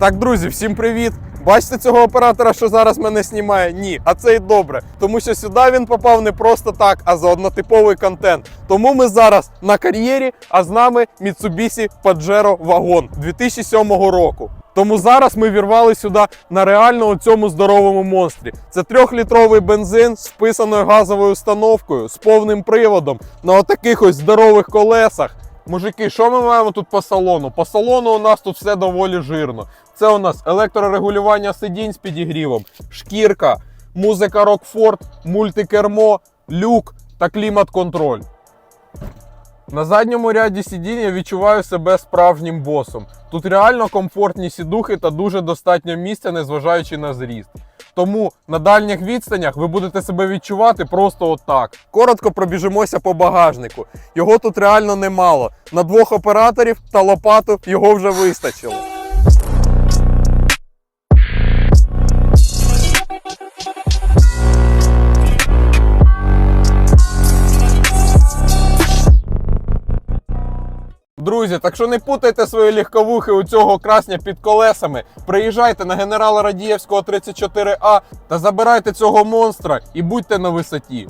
Так, друзі, всім привіт! Бачите цього оператора, що зараз мене знімає? Ні, а це й добре, тому що сюди він попав не просто так, а за однотиповий контент. Тому ми зараз на кар'єрі, а з нами Mitsubishi Pajero Wagon 2007 року. Тому зараз ми вірвали сюди на реально цьому здоровому монстрі. Це трьохлітровий бензин з вписаною газовою установкою, з повним приводом на отаких ось здорових колесах. Мужики, що ми маємо тут по салону? По салону у нас тут все доволі жирно. Це у нас електрорегулювання сидінь з підігрівом, шкірка, музика Рокфорд, мультикермо, люк та клімат-контроль. На задньому ряді сидінь я відчуваю себе справжнім босом. Тут реально комфортні сідухи та дуже достатньо місця, незважаючи на зріст. Тому на дальніх відстанях ви будете себе відчувати просто отак. Коротко пробіжимося по багажнику. Його тут реально немало. На двох операторів та лопату його вже вистачило. Друзі, так що не путайте свої легковухи у цього красня під колесами. Приїжджайте на генерала Радієвського 34А та забирайте цього монстра і будьте на висоті.